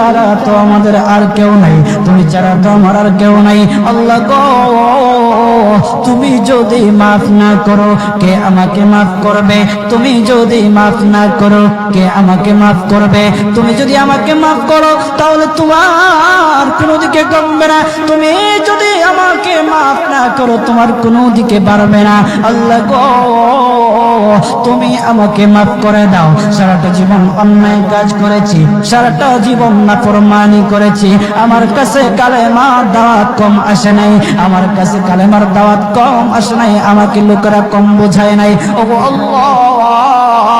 ছাড়া তো আমাদের আর কেউ নাই। তুমি ছাড়া তো আমার আর কেউ নাই। আল্লাহ গো, তুমি যদি মাফ না করো, কে আমাকে মাফ করবে? তুমি যদি মাফ না করো, কে আমাকে মাফ করবে? তুমি যদি আমাকে মাফ করো, তাহলে তোমার কোনো দিকে কমবে না। তুমি যদি আমাকে মাফ না করো, তোমার কোনো দিকে বাড়বে না। আল্লাহ গো, তুমি আমাকে মাফ করে দাও। সারাটা জীবন অন্যায় কাজ করেছি, সারাটা জীবন না নাফরমানি করেছি। আমার কাছে কালেমা দাওয়াত কম আসে নাই। আমার কাছে কালেমার দাওয়াত কম আসে নাই। আমাকে লোকেরা কম বোঝায় নাই। ও আল্লাহ!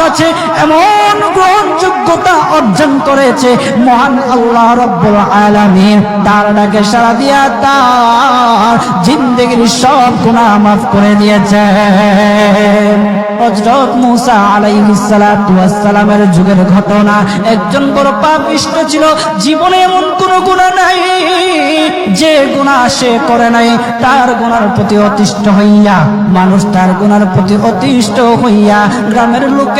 কাছে এমন গ্রহণযোগ্যতা অর্জন করেছে মহান আল্লাহ রব্বুল আলামিন। তার ডাকে সারা দিয়া তার জিন্দগির সব গুনাহ মাফ করে দিয়েছে। হযরত মুসা যুগের ঘটনা, একজন বড় পাপিষ্ট ছিল, জীবনে এমন কোন গুনাহ নাই যে গুনাহ সে করে নাই, তার গুনার প্রতি অতিষ্ঠ হইয়া, মানুষ তার গুণার প্রতি অতিষ্ঠ হইয়া, গ্রামের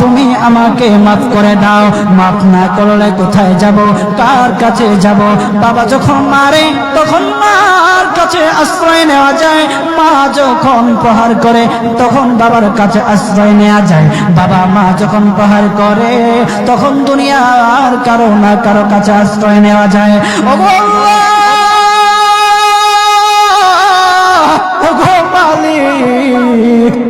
তুমি আমাকে মাফ করে দাও, মাফ না করলে কোথায় যাব, কার কাছে যাব? বাবা যখন মারে, তখন মার কাছে আশ্রয় নেওয়া যায়। মা যখন প্রহার করে, তখন বাবার কাছে আশ্রয় নেওয়া যায়। বাবা, মা যখন প্রহার করে, তখন দুনিয়ার কারও না কারও কাছে আশ্রয় নেওয়া যায়।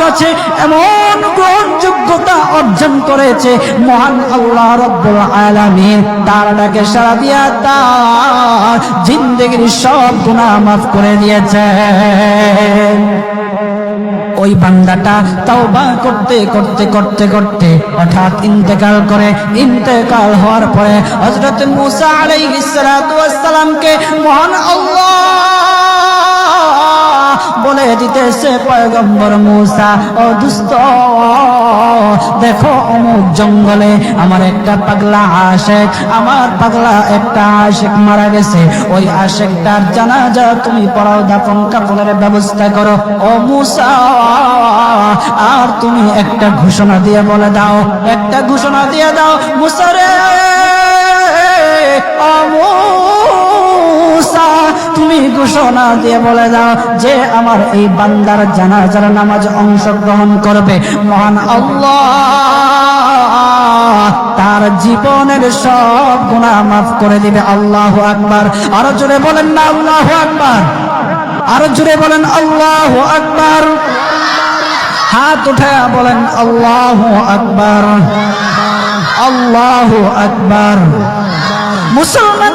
কাছে এমন গ্রহণযোগ্যতা অর্জন করেছে মহান আল্লাহ রব্বুল আলামিন। তার ডাকে দিয়া তার জিন্দগির সব গুনাহ মাফ করে দিয়েছে। ওই বান্দাটা তাওবা করতে করতে করতে করতে হঠাৎ ইন্তেকাল করে। ইন্তেকাল হওয়ার পরে হযরত মুসা আলাইহিস সালাতু সালামকে মহান আল্লাহ বলে দিতেছে পয়গম্বর মুসা, ও দুস্ত দেখো অমুক জঙ্গলে আমার একটা পাগলা আশেক, আমার পাগলা একটা আশেক মারা গেছে। ওই আশেকটার জানাজা তুমি পড়াও, দাফন কাফনের ব্যবস্থা করো। ও মুসা, আর তুমি একটা ঘোষণা দিয়ে বলে দাও, একটা ঘোষণা দিয়ে দাও মুসারে ঘোষণা দিয়ে বলে দাও যে আমার এই বান্দার জানাজার নামাজ অংশগ্রহণ করবে। মহান আল্লাহ, তার জীবনের সব গুনাহ মাফ করে দিবে আল্লাহ আকবার। আরও জোরে বলেন না আল্লাহ আকবার। আরও জোরে বলেন আল্লাহ আকবার। হাত উঠে বলেন আল্লাহ আকবার। আল্লাহ আকবার। মুসলমান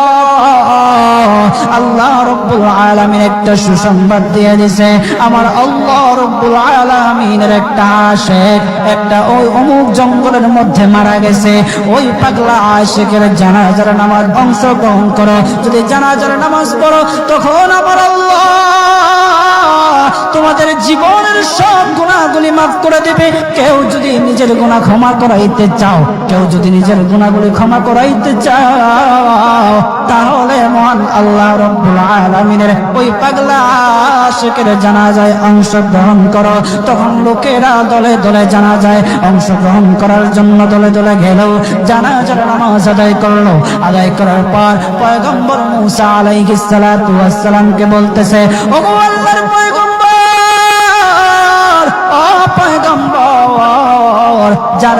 আল্লাহ রব্বুল আলামিন একটা সুসংবাদ দিয়ে দিছে। আমার আল্লাহ রব্বুল আলামিনের একটা আশেক, একটা ওই অমুক জঙ্গলের মধ্যে মারা গেছে। ওই পাগলা আশেকের জানাজার নামাজ অংশগ্রহণ করো। যদি জানাজার নামাজ পড়ো, তখন আমার আল্লাহ তোমাদের জীবনের সব গুণাগুলি মাফ করে দেবে। কেউ যদি নিজের গুণা ক্ষমা করাইতে চাও, কেউ যদি নিজের গুণাগুলি ক্ষমা করাইতে চাও, তাহলে মহান আল্লাহ রব্বুল আলামিনের ওই পাগলা আশিকের জানাজায় অংশগ্রহণ করো। তখন লোকেরা দলে দলে জানাজায় অংশগ্রহণ করার জন্য দলে দলে গেল। জানাজার নামাজ আদায় করল। আদায় করার পর পয়গম্বর মুসা আলাইহিস সালাতু ওয়াস সালামকে বলতেছে, ওগো আল্লাহর যার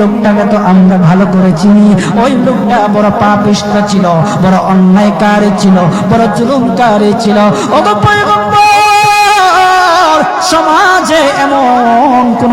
লোকটাকে তো আমরা ভালো করে চিনি। ওই লোকটা বড় পাপিষ্ট ছিল, বড় অন্যায়কারী ছিল, বড় জুলুমকারী ছিল। ওগো সমাজে এমন কোন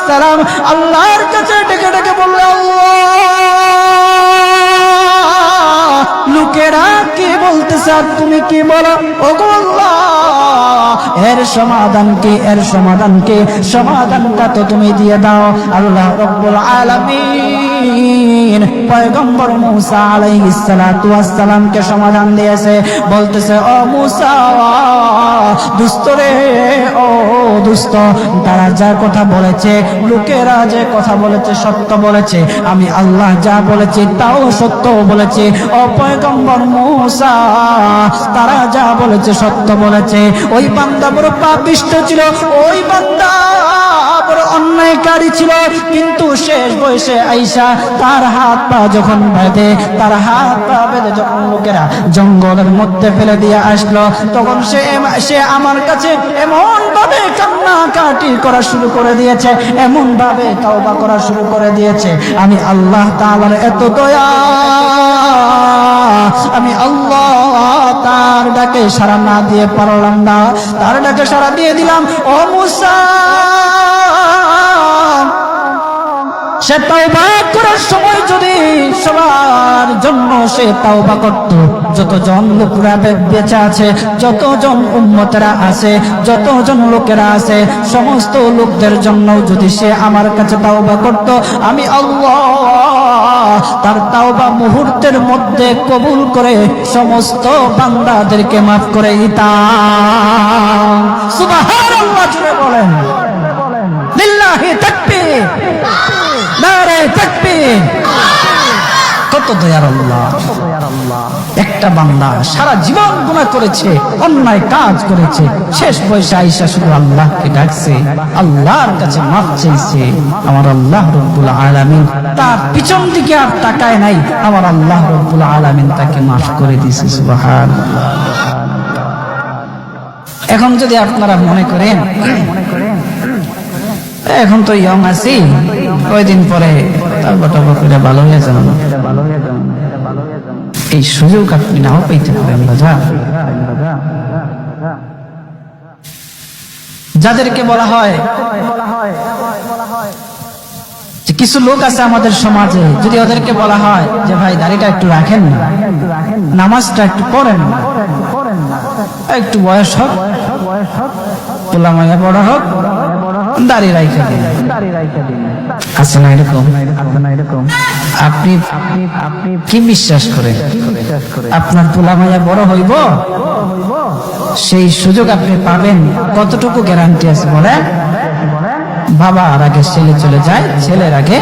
সালাম আল্লাহর কাছে ডেকে ডেকে বলল লোকেরা কে বলতেছে আর তুমি কি বলো? ওগো আল্লাহ। এর সমাধান কি এর সমাধান কি সমাধানটা তো তুমি দিয়ে দাও। আল্লাহ রব্বুল আলামিন পয়গম্বর মুসা আলাইহিস সালাতু ওয়াস সালামকে সমাধান দিয়েছে। বলতেছে, ও মুসা, দুস্থ রে, ও দুস্থ, তারা যা কথা বলেছে, লোকেরা যে কথা বলেছে, সত্য বলেছে। আমি আল্লাহ যা বলেছি, তাও সত্য বলেছে। ও পয়গম্বর মুসা, তারা যা বলেছে, সত্য বলেছে। ওই বান্দা বড় পাপিষ্ট ছিল, ওই বান্দা বড় অন্যায়কারী ছিল। কিন্তু শেষ বয়সে আইসা তার হাত পা যখন বেঁধে, তার হাত পা বেঁধে যখন লোকেরা জঙ্গলের মধ্যে ফেলে দিয়ে আসলো, তখন সে সে আমার কাছে এমন ভাবে কান্নাকাটি করা শুরু করে দিয়েছে এমন ভাবে তওবা করা শুরু করে দিয়েছে। আমি আল্লাহ তাআলার এত দয়া। আমি আল্লাহ তার ডাকে সারা না দিয়ে পারলাম না। তার ডাকে সারা দিয়ে দিলাম, ও মুসা! সে তাওবা করার সময় যদি সবার জন্য সে তাওবা করত, যতজন লোকরা বেঁচে আছে, যতজন উম্মতেরা আছে, যতজন লোকেরা আছে, সমস্ত লোকদের জন্য যদি সে আমার কাছে তাওবা করত, আমি আল্লাহ তার তাওবা মুহূর্তের মধ্যে কবুল করে সমস্ত বান্দাদেরকে মাফ করে দিতাম। বলেন। তাকবীর। নারে তাকবীর। কত দয়ার আল্লাহ। একটা বান্দা সারা জীবন গুণা করেছে, অন্যায় কাজ করেছে, শেষ বয়সে আইসা শুধু আল্লাহকে ডাকছে, আল্লাহর কাছে মাফ চাইছে, আমার আল্লাহ রব্বুল আলামিন তার পিছন দিকে আর তাকায় নাই, আমার আল্লাহ রব্বুল আলামিন তাকে মাফ করে দিয়েছে সুবহান এখন যদি আপনারা মনে করেন, এখন তো ইয়ং আছি কয়দিন পরে টারপর করে ভালো হয়ে যাবে। এই সুযোগ আপনি নাও পেতে পারেন রাজা যাদেরকে বলা হয় কিছু লোক আছে আমাদের সমাজে, যদি ওদেরকে বলা হয় যে ভাই দাড়িটা একটু রাখেন না, নামাজটা একটু পড়েন না, একটু বয়স হোক পোলামাইয়া বড় হোক দাড়ি রাইখা দিন। আছে না এরকম? আপনি আপনি কি বিশ্বাস করেন? আপনার পোলামাইয়া বড় হইব? সেই সুযোগ আপনি পাবেন। কতটুকু গ্যারান্টি আছে বলে বাবার আগে ছেলে চলে যায়, ছেলের আগে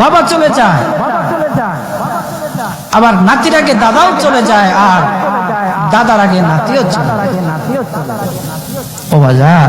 বাবা চলে যায়। আবার নাতির আগে দাদাও চলে যায় আর দাদার আগে নাতিও চলে যায়। ও বাজার।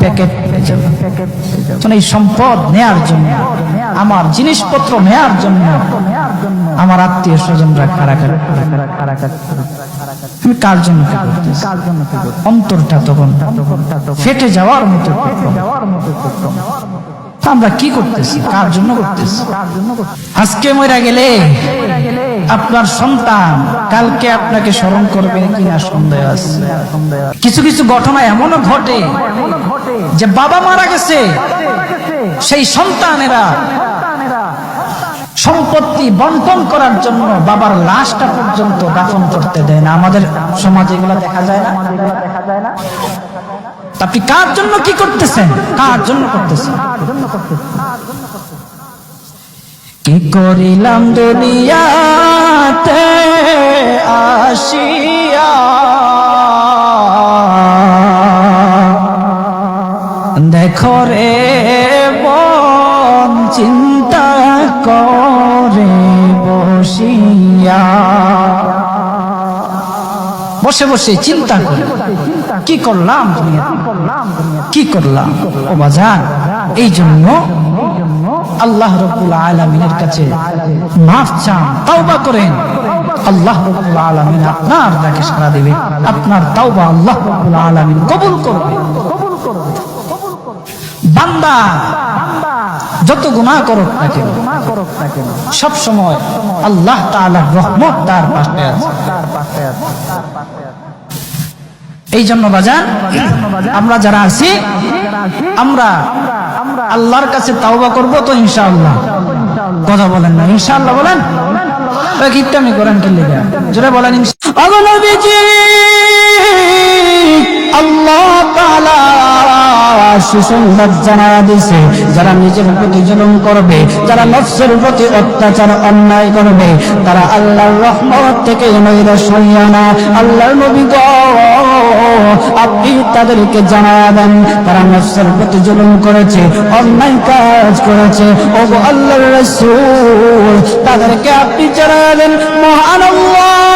প্যাকেট পেয়ে যাব। এই সম্পদ নেয়ার জন্য, আমার জিনিসপত্র নেয়ার জন্য, আমার আত্মীয় স্বজনরা খারাপ আমি কার জন্য? অন্তরটা তখন ফেটে যাওয়ার মতো যাওয়ার তা আমরা কি করতেছি? কার জন্য করতেছি? আজকে মরে গেলে আপনার সন্তান কালকে আপনাকে স্মরণ করবে কিনা সন্দেহ আছে। কিছু কিছু ঘটনা এমনও ঘটে যে বাবা মারা গেছে, সেই সন্তানেরা সম্পত্তি বন্টন করার জন্য বাবার লাশটা পর্যন্ত দাফন করতে দেয় না। আমাদের সমাজে এগুলো দেখা যায় না? তা আপনি কার জন্য কি করতেছেন? কার জন্য করতেছেন? কি করিলাম দুনিয়াতে আসিয়া? দেখো রে মন চিন্তা করে বসিয়া। বসে বসে চিন্তা করে। কি করলাম? কি করলাম? ও বাজার এই জন্য আল্লাহ রব্বুল আলমিনের কাছে মাফ চান, তাওবা করেন। আল্লাহ রব্বুল আলমিন আপনার ডাকে সাড়া দেবে। আপনার তাওবা আল্লাহ রব্বুল আলমিন কবুল করবে। বান্দা, যত গুনাহ করুক না কেন সব সময় আল্লাহ তাআলার রহমত তার পাশে আছে। এই জন্য বাজার আমরা যারা আছি, আমরা আল্লাহর কাছে তাওবা করব তো ইনশাআল্লাহ। কথা বলেন না, ইনশাআল্লাহ বলেন। কিপটামি করেন কি লেগে জোরে বলেন আল্লাহ যারা নিজের প্রতি জুলুম করবে, যারা নফসের প্রতি অত্যাচার, অন্যায় করবে, তারা আল্লাহর রহমত থেকে না। আল্লাহর নবী গো আপনি তাদেরকে জানাবেন তারা নফসের প্রতি জুলুম করেছে, অন্যায় কাজ করেছে। ও আল্লাহ রসুল, তাদেরকে আপনি জানাবেন মহান আল্লাহ।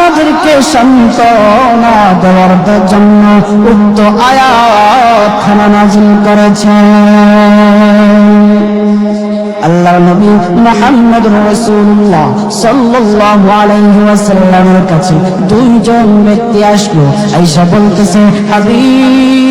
আমাদেরকে সান্ত্বনা দেওয়ার জন্য উক্ত আয়াত খানা নাজিল করেছে। আল্লাহ নবী মোহাম্মদ রসুল্লাহ সাল্লাল্লাহু আলাইহি ওয়াসাল্লামের কাছে দুইজন ব্যক্তি আসলো, আয়েশা বলতেছে, হাবিব।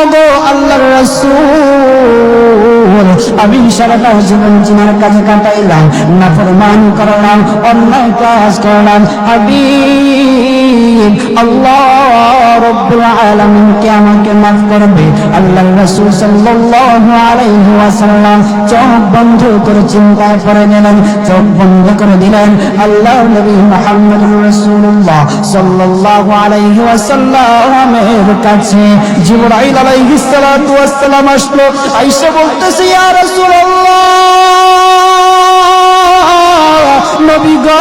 ওগো আল্লাহর রাসূল। আমি সারাটা জীবন জিনার কাছে কাটাইলাম না ফরমান করলাম, অন্যায় কাজ করলাম। হাবিব, আল্লাহ আসলো। বলতেছে রাসূলুল্লাহ। নবী গো।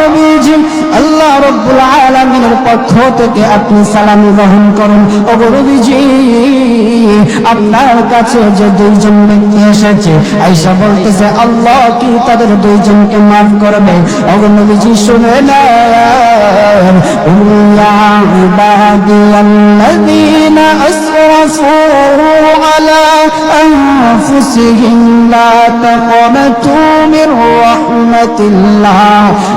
নবীজি আল্লাহ রব্বুল আলামিনের পক্ষ থেকে আপনি সালাম গ্রহণ করুন ওগো নবীজি আপনার কাছে যে দুইজন ব্যক্তি এসেছে আয়েশা বলতেছে আল্লাহ কি তাদের দুইজনকে মাফ করবে ওগো নবীজি শুনে নেন ইয়া ইবাদিয়াল্লাযীনা আসরাফু আলা أنفسهم لا تقنطوا من رحمة الله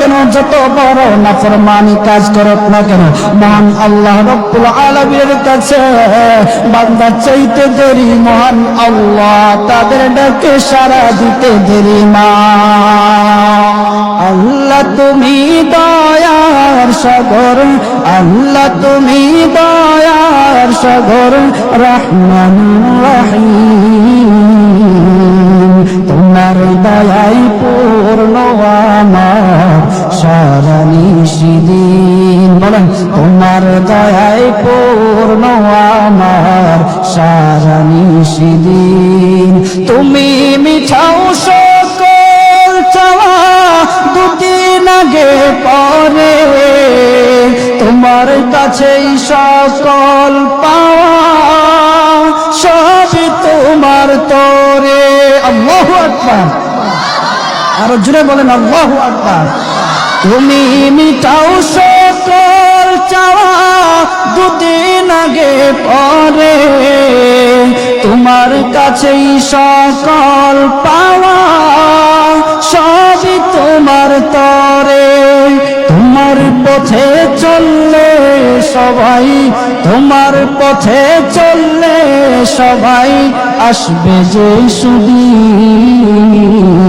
কেন? যত বড় নাফরমানি কাজ করুক না কেন, মহান আল্লাহ রব্বুল আলামিনের কাছে বান্দা চাইতে দেরি, মহান আল্লাহ তাদের ডাকে সারা দিতে দেরি মা আল্লাহ তুমি দয়ার সাগর, আল্লাহ তুমি দয়ার সাগর, রহমান রহিম। তোমার দয়াই পূর্ণ আমার। সারা বলেন, তোমার দয়াই পূর্ণ আমার সারা নিশিদিন তুমি মিঠাও সকল চাওয়া দুদিন আগে পরে। তোমার কাছেই সকল পাওয়া, সবই তোমার তরে। আল্লাহু আকবার। আরও জুড়ে বলেন, আল্লাহু আকবার। তুমি মিটাও সকল চাওয়া দুদিন আগে পরে। তোমার কাছেই সকল পাওয়া সবই তোমার তরে। তোমার পথে চললে সবাই, তোমার পথে চললে সবাই আসবে যে সুদিন।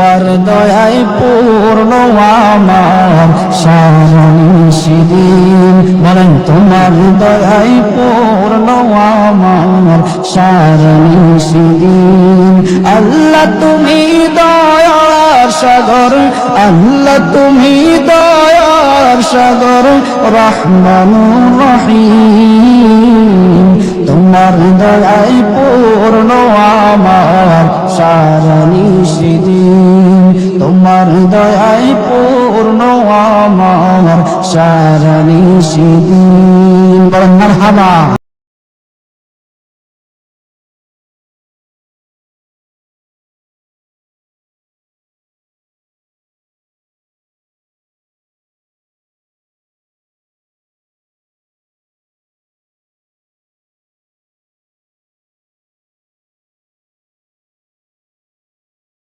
তোমার দয়ায় পূর্ণ আমার সারণী সেদিন। বলেন, তোমার দয়ায় পূর্ণ আমার সারণী সেদিন। আল্লাহ তুমি দয়ার সাগর, আল্লাহ তুমি দয়ার সাগর, রহমানুর রহিম। তোমার দয়াই আমার নিশিদিন। বলেন মারহাবা।